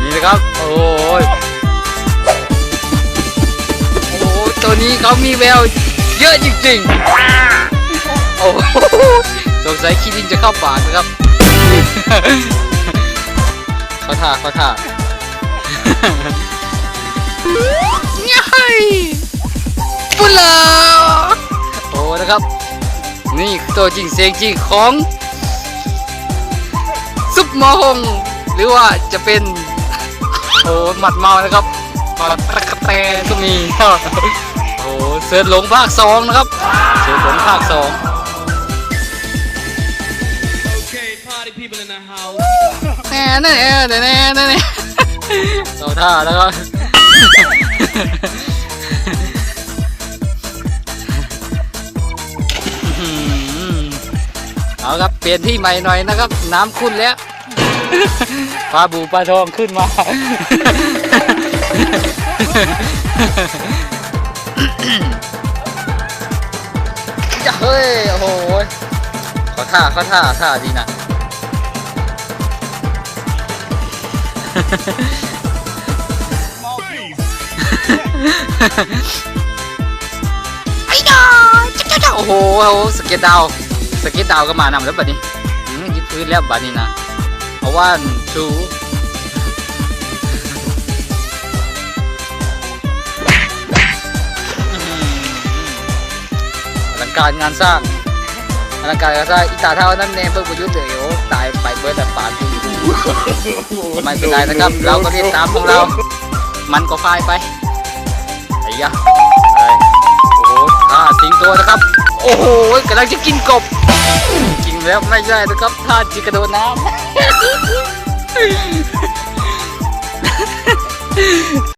นี่นะครับ โอ้ยโอ้ตัวนี้เขามีแววเยอะจริงๆ โอ้โหสงสัยคิดินจะเข้าป่านะครับเขาท่าเขาท่าง่ายปุ๊ลาโอ้นะครับ นี่ตัวจริงเสียงจริงของซุปมอง หรือว่าจะเป็น โอ้หมัดเมานะครับหมัดตะกะแตนก็มีโอ้เสือหลงภาคสองนะครับเสือหลงภาคสอง Okay, party people in the house. แน่แน่แน่แน่แน่แน่ต่อท่าแล้วก็อื้อหือเอาครับเปลี่ยนที่ใหม่หน่อยนะครับ น้ำขึ้นแล้ว ปลาบูปลาทองขึ้นมา เฮ้ย โอ้โหขอท่าขอท่าท่าดีนะ ไอ้ดาจ๊กจ๊กโอ้โหโอ้โหสเก็ตดาว สเก็ตดาวก็มานำแล้วบัดนี้อืมยึดพื้นแล้วบัดนี้นะ เอาว่าชูอลังการงานสร้างอลังการงานสร้างอีตาเท่านั้นเนมเบิร์ประยุทธ์เลยโอ้ตายไปเบิร์ดแต่ปานกูไม่เป็นไรนะครับ เราก็เรียนตามของเรา มันก็ไฟไปไอ้ยะอะไรโอ้โหท่าสิงตัวนะครับ โอ้โหกำลังจะกินกบกิน แล้วไม่ใช่นะครับท่าจิกระโดดน้ำ